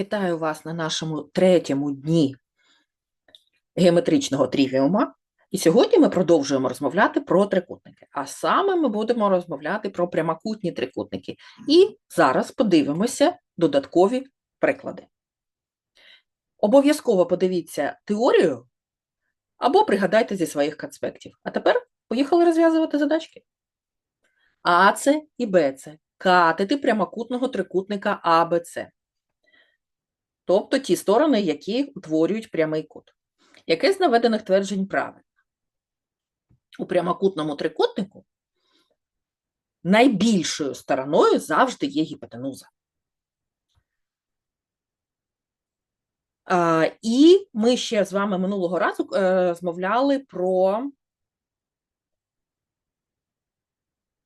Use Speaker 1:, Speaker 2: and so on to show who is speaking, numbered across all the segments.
Speaker 1: Вітаю вас на нашому третьому дні геометричного трівіума. І сьогодні ми продовжуємо розмовляти про трикутники. А саме ми будемо розмовляти про прямокутні трикутники. І зараз подивимося додаткові приклади. Обов'язково подивіться теорію або пригадайте зі своїх конспектів. А тепер поїхали розв'язувати задачки. АЦ і БЦ катети прямокутного трикутника АБЦ тобто ті сторони, які утворюють прямий кут. Яке з наведених тверджень правильне? У прямокутному трикутнику найбільшою стороною завжди є гіпотенуза. І ми ще з вами минулого разу е, розмовляли про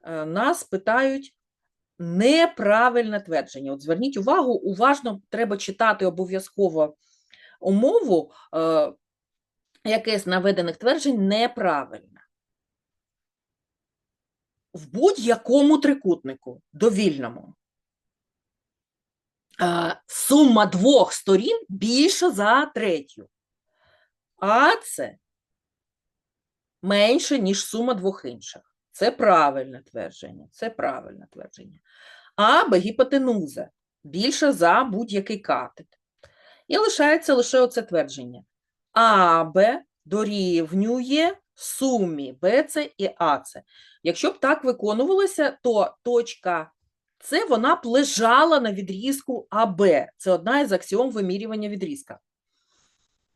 Speaker 1: е, нас питають, неправильне твердження. От зверніть увагу, уважно треба читати обов'язково умову, е, яке з наведених тверджень неправильне. В будь-якому трикутнику, довільному, е, сума двох сторін більша за третю, а це менше, ніж сума двох інших. Це правильне твердження. Це правильне твердження. Або гіпотенуза більша за будь-який катет. І лишається лише оце твердження. АБ дорівнює сумі БЦ і АЦ. Якщо б так виконувалося, то точка С вона б лежала на відрізку АБ. Це одна із аксіом вимірювання відрізка.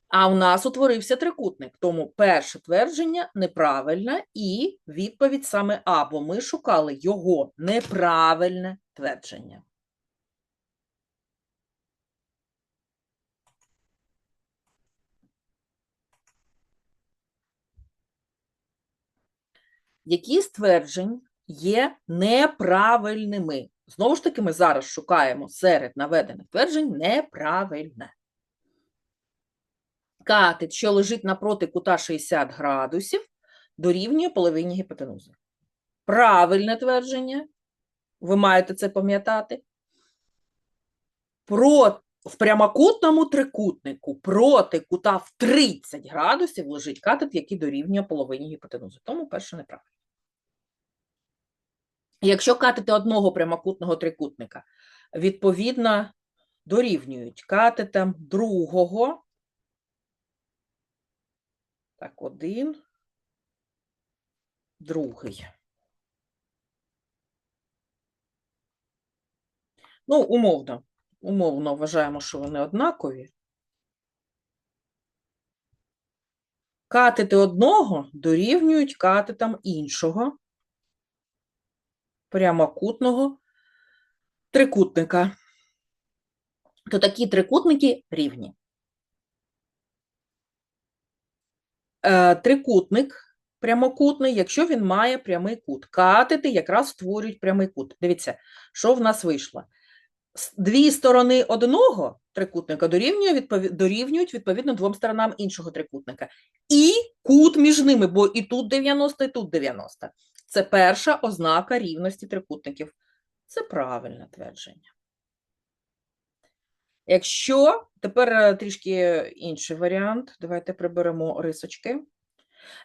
Speaker 1: А у нас утворився трикутник, тому перше твердження неправильне і відповідь саме А, бо ми шукали його неправильне твердження. Які з тверджень є неправильними? Знову ж таки, ми зараз шукаємо серед наведених тверджень неправильне катет, що лежить напроти кута 60 градусів, дорівнює половині гіпотенузи. Правильне твердження, ви маєте це пам'ятати. Про, в прямокутному трикутнику проти кута в 30 градусів лежить катет, який дорівнює половині гіпотенузи. Тому перше неправильно. Якщо катети одного прямокутного трикутника, відповідно, дорівнюють катетам другого, так, один, другий. Ну, умовно, умовно вважаємо, що вони однакові. Катети одного дорівнюють катетам іншого прямокутного трикутника. То такі трикутники рівні. Е, трикутник прямокутний, якщо він має прямий кут. Катети якраз створюють прямий кут. Дивіться, що в нас вийшло. Дві сторони одного трикутника дорівнюють, дорівнюють відповідно двом сторонам іншого трикутника. І кут між ними, бо і тут 90, і тут 90. Це перша ознака рівності трикутників. Це правильне твердження. Якщо тепер е, трішки інший варіант, давайте приберемо рисочки.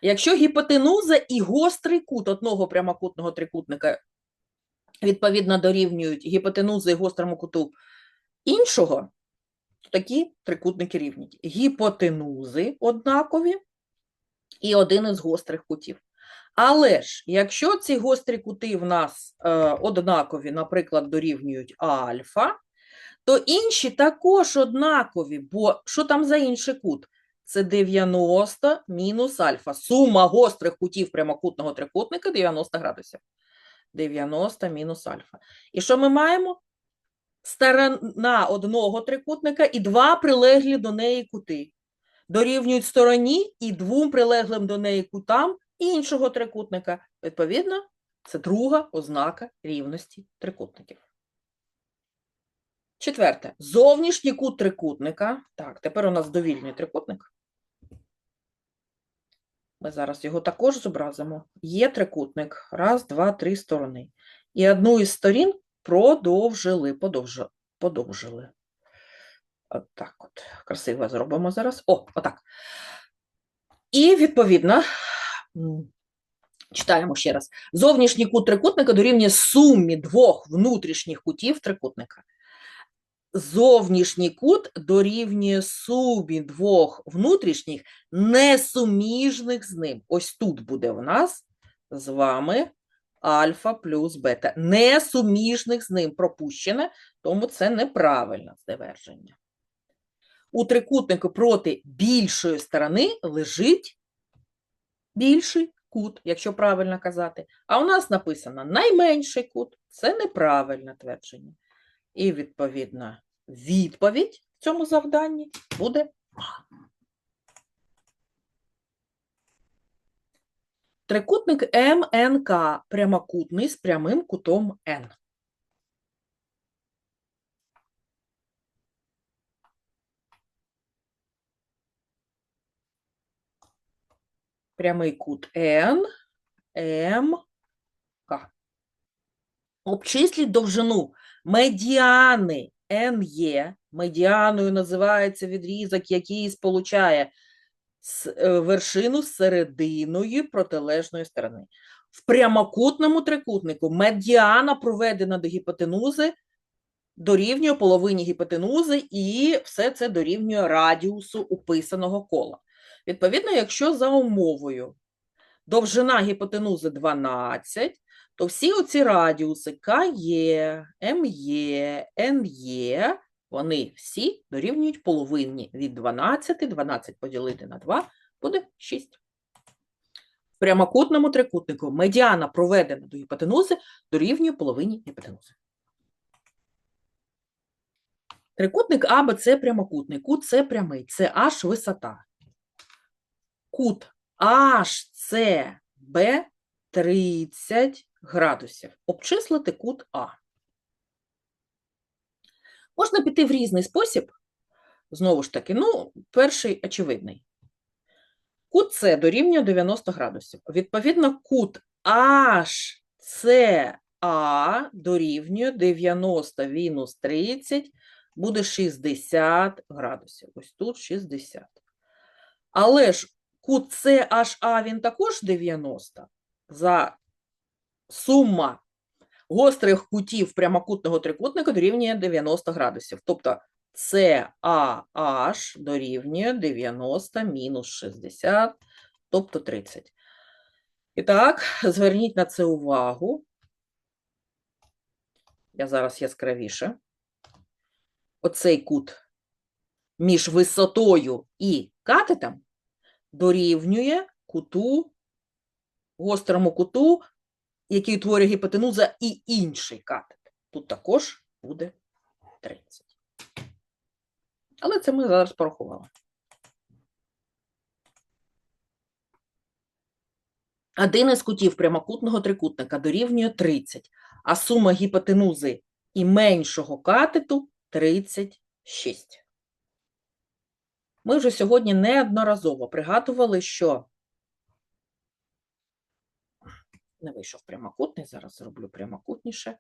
Speaker 1: Якщо гіпотенуза і гострий кут одного прямокутного трикутника відповідно дорівнюють гіпотенузи і гострому куту іншого, то такі трикутники рівні. Гіпотенузи однакові і один із гострих кутів. Але ж, якщо ці гострі кути в нас е, однакові, наприклад, дорівнюють альфа, то інші також однакові, бо що там за інший кут? Це 90 мінус альфа. Сума гострих кутів прямокутного трикутника 90 градусів. 90 мінус альфа. І що ми маємо? Сторона одного трикутника і два прилеглі до неї кути. Дорівнюють стороні і двом прилеглим до неї кутам іншого трикутника. Відповідно, це друга ознака рівності трикутників. Четверте. Зовнішній кут трикутника. Так, тепер у нас довільний трикутник. Ми зараз його також зобразимо. Є трикутник. Раз, два, три сторони. І одну із сторін продовжили, подовжили. подовжили. От от, красиво зробимо зараз. О, отак. І, відповідно, читаємо ще раз. Зовнішній кут трикутника дорівнює сумі двох внутрішніх кутів трикутника. Зовнішній кут дорівнює сумі двох внутрішніх, несуміжних з ним. Ось тут буде в нас з вами альфа плюс бета. Несуміжних з ним пропущене, тому це неправильне ствердження. У трикутнику проти більшої сторони лежить більший кут, якщо правильно казати. А у нас написано найменший кут. Це неправильне твердження. І, відповідно, відповідь в цьому завданні буде А. Трикутник МНК прямокутний з прямим кутом N. Прямий кут N, М, К. Обчисліть довжину медіани НЕ. Медіаною називається відрізок, який сполучає е, вершину з серединою протилежної сторони. В прямокутному трикутнику медіана проведена до гіпотенузи, дорівнює половині гіпотенузи, і все це дорівнює радіусу уписаного кола. Відповідно, якщо за умовою довжина гіпотенузи 12, то всі оці радіуси КЕ, МЕ, НЕ, вони всі дорівнюють половині від 12, 12 поділити на 2 буде 6. В прямокутному трикутнику медіана проведена до гіпотенузи дорівнює половині гіпотенузи. Трикутник АБЦ прямокутний, кут С прямий, це H висота. Кут HCB 30 градусів. Обчислити кут А. Можна піти в різний спосіб. Знову ж таки, ну, перший очевидний. Кут С дорівнює 90 градусів. Відповідно, кут HCA дорівнює 90 мінус 30 буде 60 градусів. Ось тут 60. Але ж кут CHA він також 90. За сума гострих кутів прямокутного трикутника дорівнює 90 градусів. Тобто CAH дорівнює 90 мінус 60, тобто 30. І так, зверніть на це увагу. Я зараз яскравіше. Оцей кут між висотою і катетом дорівнює куту, гострому куту, який утворює гіпотенуза і інший катет. Тут також буде 30. Але це ми зараз порахували. Один із кутів прямокутного трикутника дорівнює 30, а сума гіпотенузи і меншого катету 36. Ми вже сьогодні неодноразово пригадували, що не вийшов прямокутний, зараз зроблю прямокутніше.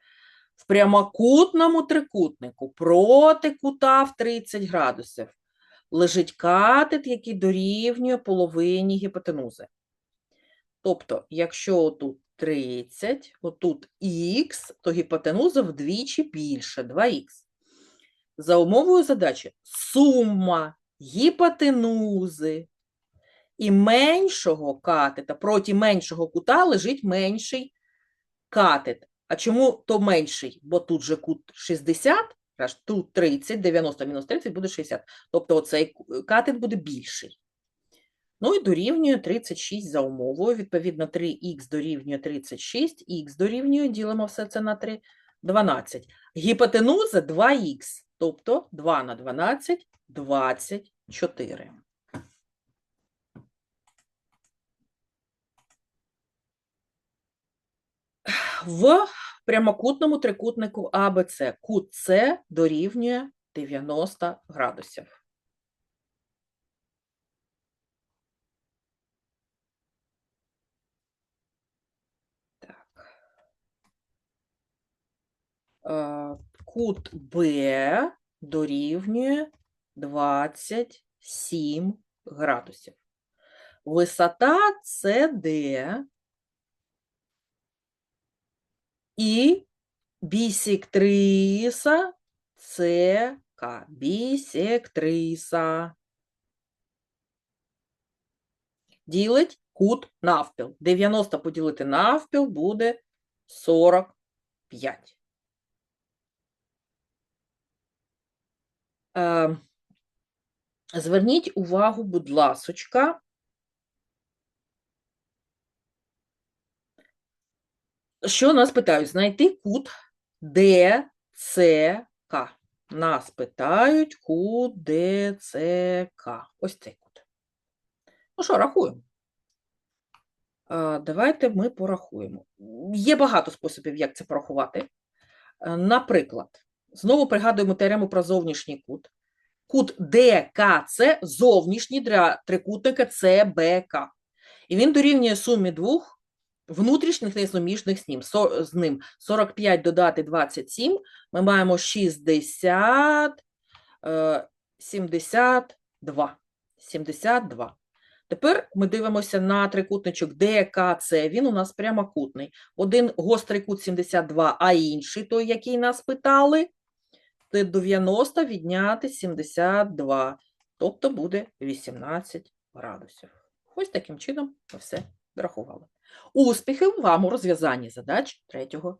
Speaker 1: В прямокутному трикутнику проти кута в 30 градусів лежить катет, який дорівнює половині гіпотенузи. Тобто, якщо тут 30, отут х, то гіпотенуза вдвічі більше, 2х. За умовою задачі сума гіпотенузи і меншого катета проти меншого кута лежить менший катет. А чому то менший? Бо тут же кут 60, аж тут 30, 90 мінус 30 буде 60. Тобто оцей катет буде більший. Ну і дорівнює 36 за умовою. Відповідно, 3х дорівнює 36, х дорівнює, ділимо все це на 3, 12. Гіпотенуза 2х, тобто 2 на 12 – 24. В прямокутному трикутнику АБЦ кут С дорівнює 90 градусів. Е, Кут Б дорівнює 27 градусів. Висота СД і бісектриса СК. Бісектриса. Ділить кут навпіл. 90 поділити навпіл буде 45. Е, Зверніть увагу, будь ласочка, що нас питають? Знайти кут ДЦК. Нас питають кут ДЦК. Ось цей кут. Ну що, рахуємо. Давайте ми порахуємо. Є багато способів, як це порахувати. Е, Наприклад, знову пригадуємо теорему про зовнішній кут. Кут ДКЦ зовнішній для трикутника ЦБК. І він дорівнює сумі двох внутрішніх несуміжних з ним. З ним 45 додати 27, ми маємо 60, е, 72. 72. Тепер ми дивимося на трикутничок ДКЦ, він у нас прямокутний. Один гострий кут 72, а інший, той, який нас питали, це 90 відняти 72, тобто буде 18 градусів. Ось таким чином ми все врахували. Успіхів вам у розв'язанні задач третього